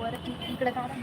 वरती इकडे काढा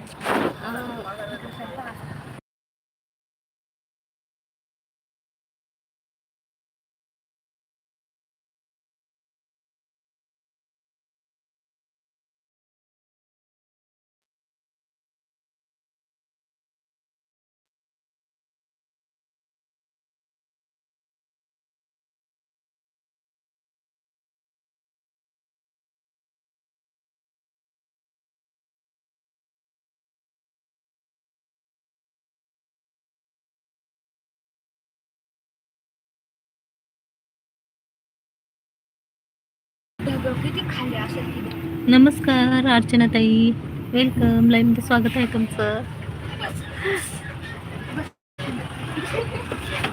नमस्कार अर्चना ताई वेलकम नमस्कार अर्चनाताई. वेलकम स्वागत आहे तुमचं.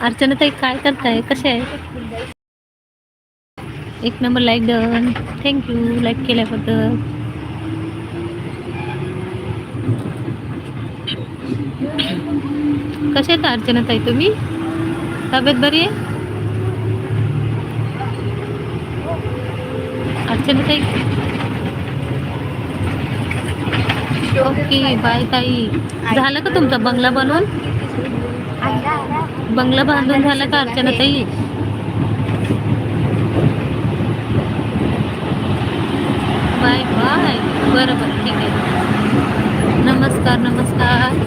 अर्चनाताई काय करताय? कसे आहे एक number like done thank you like केल्याबद्दल. कसे आहेत अर्चनाताई तुम्ही? तब्येत बरी आहे? अर्चनाताई ओके बाय ताई झालं का तुमचा? बंगला बनवून? बंगला बांधून झाला का अर्चना ताई? Bye bye. बरं बरं. ठीक आहे. नमस्कार नमस्कार.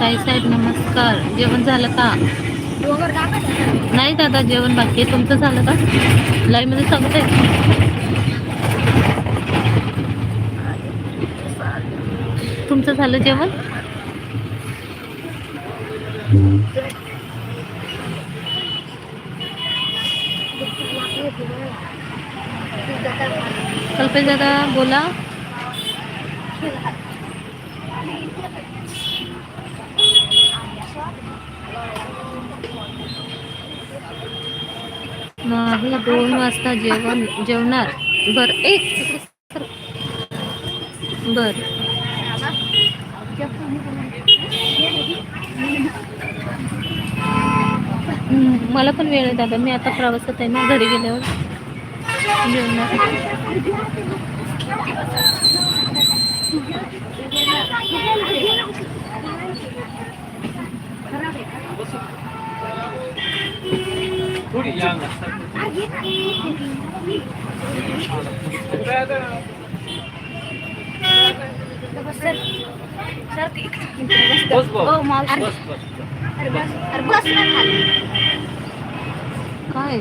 ताई साहेब नमस्कार. जेवण झालं का? नाही दादा जेवण बाकी आहे. तुमचं झालं का? लाईव्हमध्ये सांगत आहे. तुमचं झालं जेवण? कल्पेश दादा बोला. नाही दोन वाजता जेवण जेवणार. बर एक. बर. मला पण वेळ आहे दादा. मी आता प्रवासात आहे ना घरी गेल्यावर. जेवणार हो मावशी अरे बस अरे बस ना खाली काय?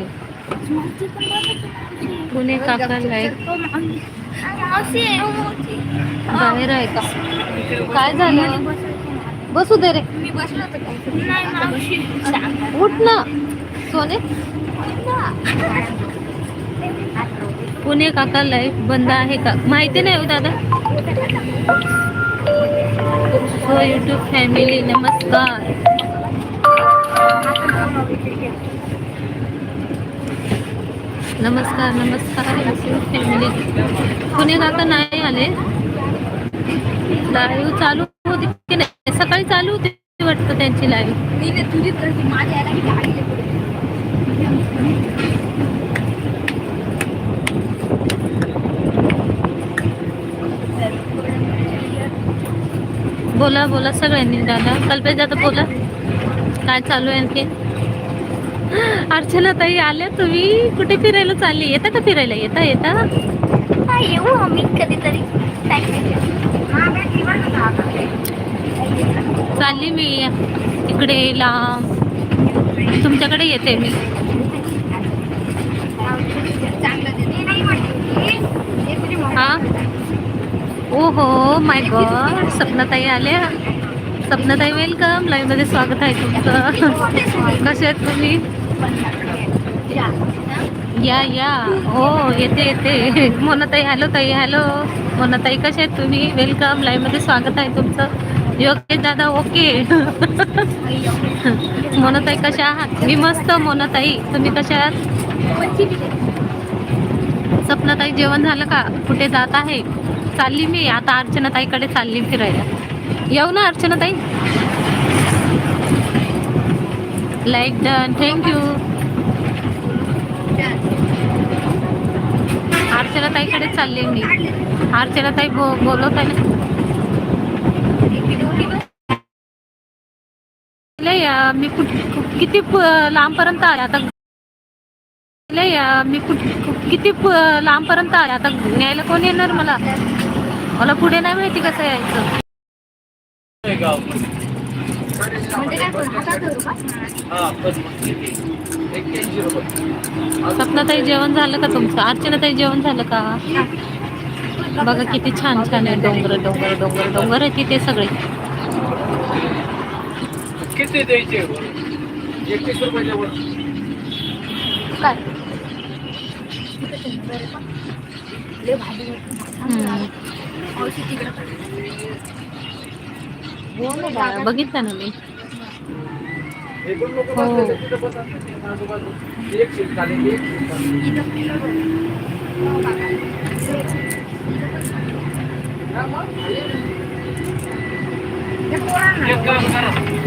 कुणी पुणे काकाला बाहेर आहे का काय झालं बसू दे रे उठ ना सोने पुणे काका लाईफ बंद आहे का? माहिती नाही हो दादा. हो युट्यूब फॅमिली नमस्कार. नमस्कार नमस्कार फॅमिली पुणे काका नाही आले. लाईव्ह चालू होती की नाही? सकाळी चालू होती वाटतं त्यांची लाईव्ह बोला बोला सगळ्यांनी. दादा कल्पेश दादा बोला. काय चालू आहे आणखी? अर्चना ताई आल्या तुम्ही? कुठे फिरायला चालली? येता का फिरायला? येता येता? येऊ आम्ही कधीतरी. चालली मी. इकडे लांब. तुमच्याकडे येते मी. हा? ओ हो माय गॉड सपनाताई आल्या. सपनाताई वेलकम लाईव्हमध्ये स्वागत आहे तुमचं. कसे आहेत तुम्ही? या या. हो येते येते. मोनाताई हॅलो ताई हॅलो मोनाताई कसे आहेत तुम्ही? वेलकम लाईव्हमध्ये स्वागत आहे तुमचं. योगेश दादा ओके मोनाताई कशा आहात? मी मस्त मोनाताई. तुम्ही कशा आहात? सपनाताई जेवण झालं का? कुठे जात आहे? चालली मी. आता अर्चनाताईकडे चालली फिरायला. येऊ ना अर्चनाताई? लाईक डन थँक्यू अर्चनाताईकडे चालली मी. अर्चनाताई बो बोलवत आहे मी कुठ किती लांबपर्यंत आले आता? मी कुठ किती लांबपर्यंत आले? आता न्यायला कोण येणार मला? मला पुढे नाही माहिती कसं यायचं. म्हणजे? सपनाताई जेवण झालं का तुमचं? अर्चनाताई जेवण झालं का? बघा किती छान छान आहे डोंगर डोंगर डोंगर डोंगर आहे तिथे सगळे. किती द्यायचे? एकवीस रुपयाच्या वर. काय? लय भाजी होती. हम्म. मावशी तिकडं हो, बघितलं ना मी हे